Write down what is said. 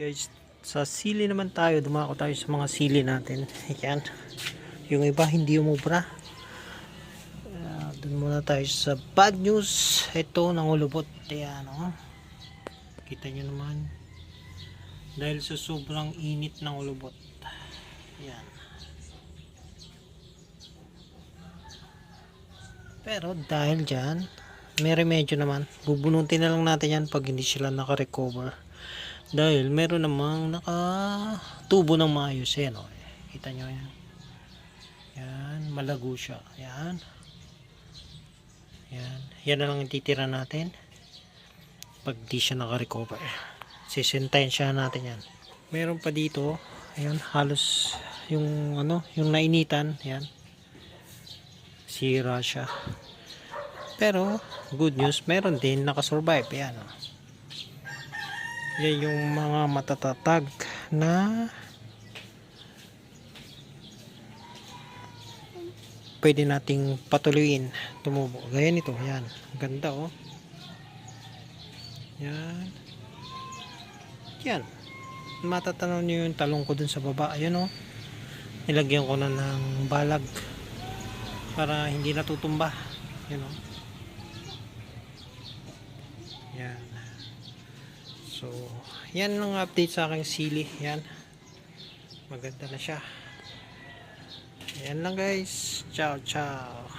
Guys, sa sili naman tayo, dumako tayo sa mga sili natin. Ayan. Yung iba hindi umubra. Uh, Doon muna tayo sa bad news. Ito, nangulubot. Ayan, oh. Kita nyo naman. Dahil sa sobrang init ng ulubot. Ayan. Pero dahil dyan, may remedyo naman. Bubunutin na lang natin yan pag hindi sila naka-recover. Dahil meron namang nakatubo ng maayos. Yan o. Kita nyo yan. Yan. Malago siya. Yan. Yan. Yan na lang titira natin. Pag di siya naka-recover. Sisintayin siya natin yan. Meron pa dito. Ayan. Halos yung ano, yung nainitan. Yan. Sira siya. Pero, good news, meron din nakasurvive. Yan o. Yan yung mga matatatag na pwede nating patuloyin tumubo. Gaya nito, yan. Ganda oh. Yan. Yan. Matatanaw niyo yung talong ko dun sa baba. Ayan oh. Nilagyan ko na ng balag para hindi natutumba. Yan oh. Yan. So, yan ang update sa aking sili. Yan. Maganda na siya. Yan lang guys. Ciao, ciao.